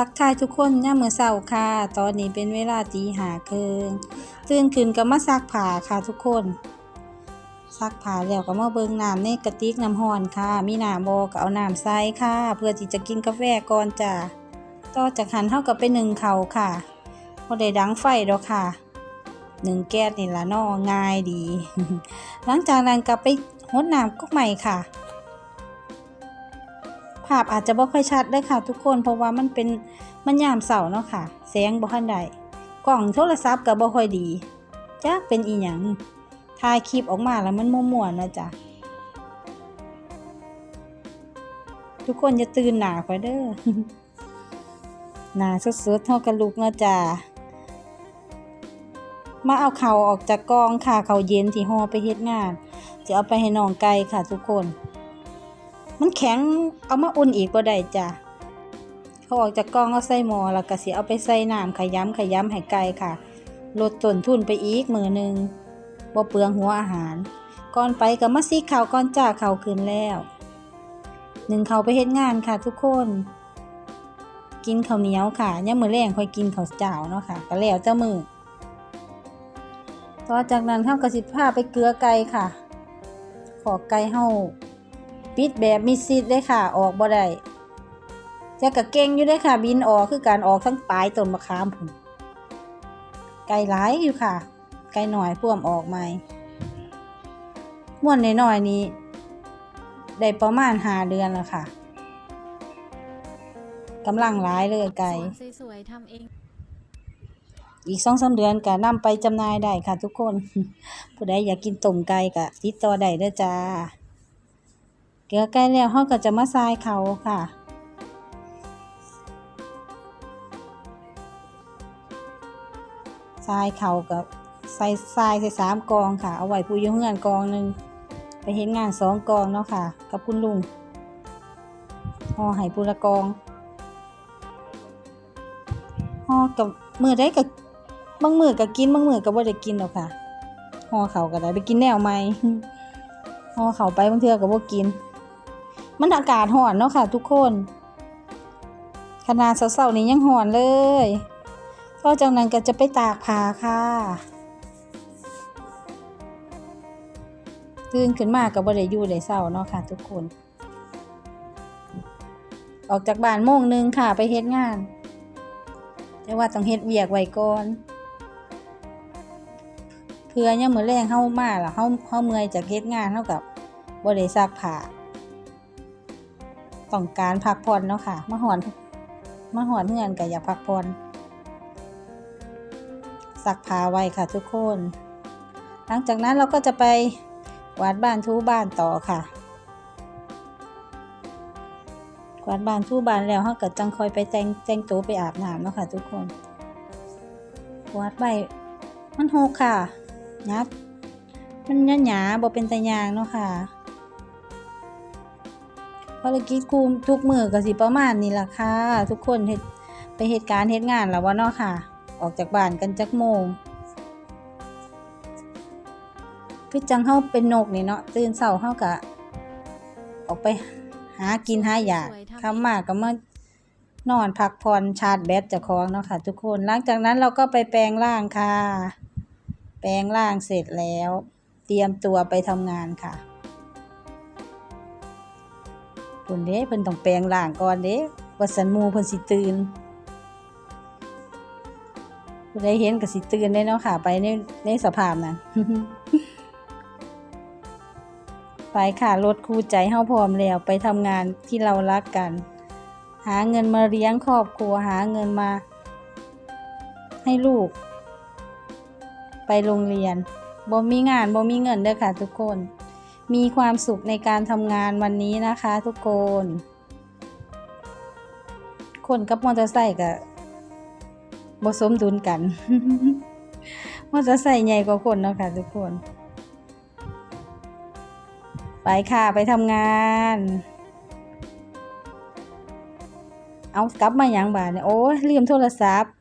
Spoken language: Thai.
ทักทายทุกคนย่ามือเช้าค่ะ ตอนนี้เป็นเวลาตีหาครึ่งตื่นขึ้นก็มาซักผ้าค่ะทุกคน ซักผ้าแล้วก็มาเบิงน้ำในกระติกน้ำร้อนค่ะ มีน้ำบ่ก็เอาน้ำใส่ค่ะ เพื่อที่จะกินกาแฟก่อนจ้ะต่อจากหันเฮาก็ไปนึ่งข้าค่ะบ่ได้ดังไฟดอกค่ะ หนึ่งแก๊สนี่ละนาะง่ายดี หลังจากนั้นก็ไปรดน้ำก๊กใหม่ค่ะ ภาพอาจจะบ่ค่อยชัดเด้ค่ะทุกคนเพราะว่ามันเป็นมันยามเสาร์เนาะค่ะแสงบ่ทันได้กล้องโทรศัพท์ก็บ่ค่อยดีจักเป็นอีหยังถ่ายคลิปออกมาแล้วมันมั่วๆนะจ๊ะทุกคนอย่าตื่นหนาไปเด้อหนาสดๆเท่ากับลูกเนาะจ้ะมาเอาเข่าออกจากกองค่ะเข่าเย็นที่ห่อไปเฮ็ดงานจะเอาไปให้น้องไก่ค่ะทุกคน มันแข็งเอามาอุ่นอีกบ่ได้จ้ะเขาออกจากกล้องเอาใส่หม้อแล้วก็สิเอาไปใส่น้ำขยำขยำให้ไก่ค่ะ ลดต้นทุนไปอีกมือหนึ่งบ่เปลืองหัวอาหาร ก่อนไปก็มาซีข้าวก่อนจ้าข้าวคืนแล้วหนึ่งเขาไปเฮ็ดงานค่ะทุกคน กินข้าวเหนียวค่ะยามมื้อแรงค่อยกินข้าวเจ้าเนาะค่ะก็แล้วเจ้ามือต่อจากนั้นเฮาก็สิพาไปเกลือไก่ค่ะ ขอไก่เฮา ปิดแบบมิดซิดเลยค่ะ ออกบ่ได้จะกะเก่งอยู่ได้ค่ะ บินออกคือการออกทั้งปลายต้นมะขามพุ่นไก่หลายอยู่ค่ะ ไก่หน่อยพ่วมออกใหม่ม่วนน้อยๆนี้ ได้ประมาณห้าเดือนแล้วค่ะกำลังหลายเลยไก่สวนสวยๆทำเองอีกสองสามเดือนก็นำไปจำหน่ายได้ค่ะทุกคน ผู้ใดอยากกินต้มไก่ก็ติดต่อได้เด้อจ้า เกลือไก่แล้วเราก็จะมาทรายเขาค่ะ ทรายเขากับใส่ทรายใส่สามกองค่ะ เอาไว้ผู้อยุ่งงานกองหนึ่งไปเห็นงานสองกองเนาะค่ะ กับคุณลุงห่อไห้ปุละกองห่อกับมือได้กับบางมือกับกินบางมือกับว่าได้กินหรอกค่ะห่อเขาก็ได้ไปกินแนวใหม่ห่อเขาไปบางเทื่อกับว่ากิน มันอากาศห่อนเนาะค่ะ ทุกคน ขนาดเสาๆนี้ยังห่อนเลยก็จากนั้นก็จะไปตากผ้าค่ะตื่นขึ้นมาก็บ่ได้อยู่ได้เศร้าเนาะค่ะ ทุกคน ออกจากบ้านโมงหนึงค่ะไปเฮ็ดงาน แต่ว่าต้องเฮ็ดเวียกไว้ก่อนเพื่อยามมื้อแรงเฮามาล่ะเฮาเฮาเมื่อยจากเฮ็ดงานเฮากับบ่ได้ซักผ้า ต้องการพักผ่อนเนาะค่ะมาหอนมาหอนเฮือนก็อยากพักผ่อนซักผ้าไว้ค่ะทุกคน หลังจากนั้นเราก็จะไปกวาดบ้านทูบ้านต่อค่ะกวาดบ้านทูบ้านแล้วเราก็จังคอยไปแต่งแต่งตัวไปอาบน้ำเนาะค่ะ ทุกคนกวาดใบมันหกค่ะยับมันหยาหยาบ่เป็นตะยางเนาะค่ะ ภารกิจคุมทุกมือก็สิประมาณนี้ล่ะค่ะ ทุกคนเฮ็ดไปเหตุการณ์เฮ็ดงานแล้ววะเนาะค่ะ ออกจากบ้านกันจักโมงคือจังเฮาเป็นนกนี่เนาะตื่นเช้าเฮาก็ออกไปหากินหาหยาคำมาก็มานอนพักผ่อนชาร์จแบตเจ้าของเนาะค่ะ ทุกคนหลังจากนั้นเราก็ไปแปลงร่างค่ะ แปลงร่างเสร็จแล้ว เตรียมตัวไปทำงานค่ะ พิ่นเด้เพิ่นต้องแปลงร่างก่อนเด้ว่าสันมูเพิ่นสิตื่นผู้ใดเห็นก็สิตื่นได้เนาะค่ะ ไปในในสภาพนั้นไปค่ะรถคู่ใจเฮาพร้อมแล้วไปทำงานที่เรารักกัน หาเงินมาเลี้ยงครอบครัวหาเงินมา ให้ลูก ไปโรงเรียนบ่มีงานบ่มีเงินเด้อค่ะทุกคน มีความสุขในการทำงานวันนี้นะคะทุกคน คนกับมอเตอร์ไซค์ก็บ่สมดุลกันมอเตอร์ไซค์ใหญ่กว่าคนเนาะค่ะทุกคน ไปค่ะไปทำงาน เอากลับมาอย่างบาทเนี่ยโอ้ลืมโทรศัพท์